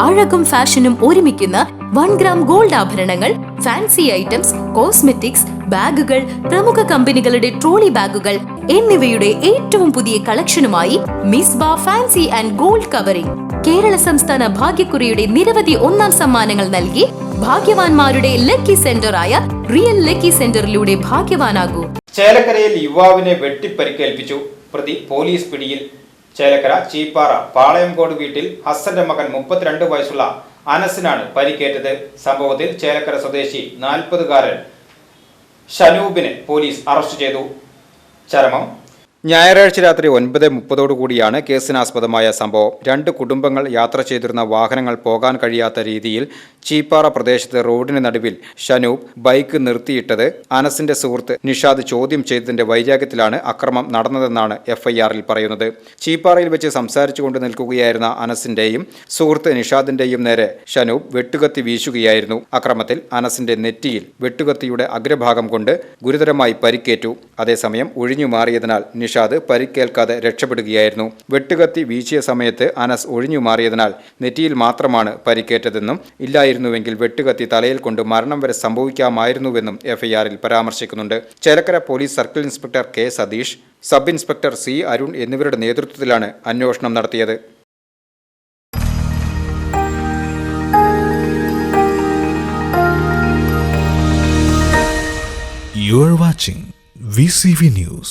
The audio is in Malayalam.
അഴകും ഫാഷനും ഒരുമിക്കുന്ന വൺ ഗ്രാം ഗോൾഡ് ആഭരണങ്ങൾ ഫാൻസി ഐറ്റംസ് കോസ്മെറ്റിക്സ് ബാഗുകൾ പ്രമുഖ കമ്പനികളുടെ ട്രോളി ബാഗുകൾ എന്നിവയുടെ ഏറ്റവും പുതിയ കളക്ഷനുമായി മിസ് ബാ fancy and gold covering. Kerala സംസ്ഥാന ഭാഗ്യക്കുറിയുടെ നിരവധി ഒന്നാം സമ്മാനങ്ങൾ നൽകി ഭാഗ്യവാന്മാരുടെ ലക്കി സെന്ററായ റിയൽ ലക്കി സെന്ററിലൂടെ ഭാഗ്യവാനാകൂ. ചേലക്കരയിൽ യുവാവിനെ വെട്ടിപ്പരിക്കേൽപ്പിച്ചു. പ്രതി പോലീസ് പിടിയിൽ ചേലക്കര ചീപ്പാറ പാളയംകോട് വീട്ടിൽ ഹസന്റെ മകൻ മുപ്പത്തിരണ്ട് വയസ്സുള്ള അനസിനാണ് പരിക്കേറ്റത്. സംഭവത്തിൽ ചേലക്കര സ്വദേശി നാൽപ്പതുകാരൻ ഷനൂബിനെ പോലീസ് അറസ്റ്റ് ചെയ്തു. ചരമം ഞായറാഴ്ച രാത്രി ഒൻപത് മുപ്പതോടുകൂടിയാണ് കേസിനാസ്പദമായ സംഭവം. രണ്ട് കുടുംബങ്ങൾ യാത്ര ചെയ്തിരുന്ന വാഹനങ്ങൾ പോകാൻ കഴിയാത്ത രീതിയിൽ ചീപ്പാറ പ്രദേശത്ത് റോഡിന് നടുവിൽ ഷനൂബ് ബൈക്ക് നിർത്തിയിട്ടത്. അനസിന്റെ സുഹൃത്ത് നിഷാദ് ചോദ്യം ചെയ്തതിന്റെ വൈരാഗ്യത്തിലാണ് അക്രമം നടന്നതെന്നാണ് എഫ്ഐആറിൽ പറയുന്നത്. ചീപ്പാറയിൽ വെച്ച് സംസാരിച്ചുകൊണ്ട് നിൽക്കുകയായിരുന്ന അനസിന്റെയും സുഹൃത്ത് നിഷാദിന്റെയും നേരെ ഷനൂബ് വെട്ടുകത്തി വീശുകയായിരുന്നു. അക്രമത്തിൽ അനസിന്റെ നെറ്റിയിൽ വെട്ടുകത്തിയുടെ അഗ്രഭാഗം കൊണ്ട് ഗുരുതരമായി പരിക്കേറ്റു. അതേസമയം ഒഴിഞ്ഞു മാറിയതിനാൽ നിഷാദ് പരിക്കേൽക്കാതെ രക്ഷപ്പെടുകയായിരുന്നു. വെട്ടുകത്തി വീശിയ സമയത്ത് അനസ് ഒഴിഞ്ഞു മാറിയതിനാൽ നെറ്റിയിൽ മാത്രമാണ് പരിക്കേറ്റതെന്നും ഇല്ലായിരുന്നുവെങ്കിൽ വെട്ടുകത്തി തലയിൽ കൊണ്ട് മരണം വരെ സംഭവിക്കാമായിരുന്നുവെന്നും എഫ്ഐആറിൽ പരാമർശിക്കുന്നുണ്ട്. Chelakkara police circle inspector K Satheesh sub inspector C Arun എന്നിവരുടെ നേതൃത്വത്തിലാണ് അന്വേഷണം നടത്തിയത്. You are watching VCV News.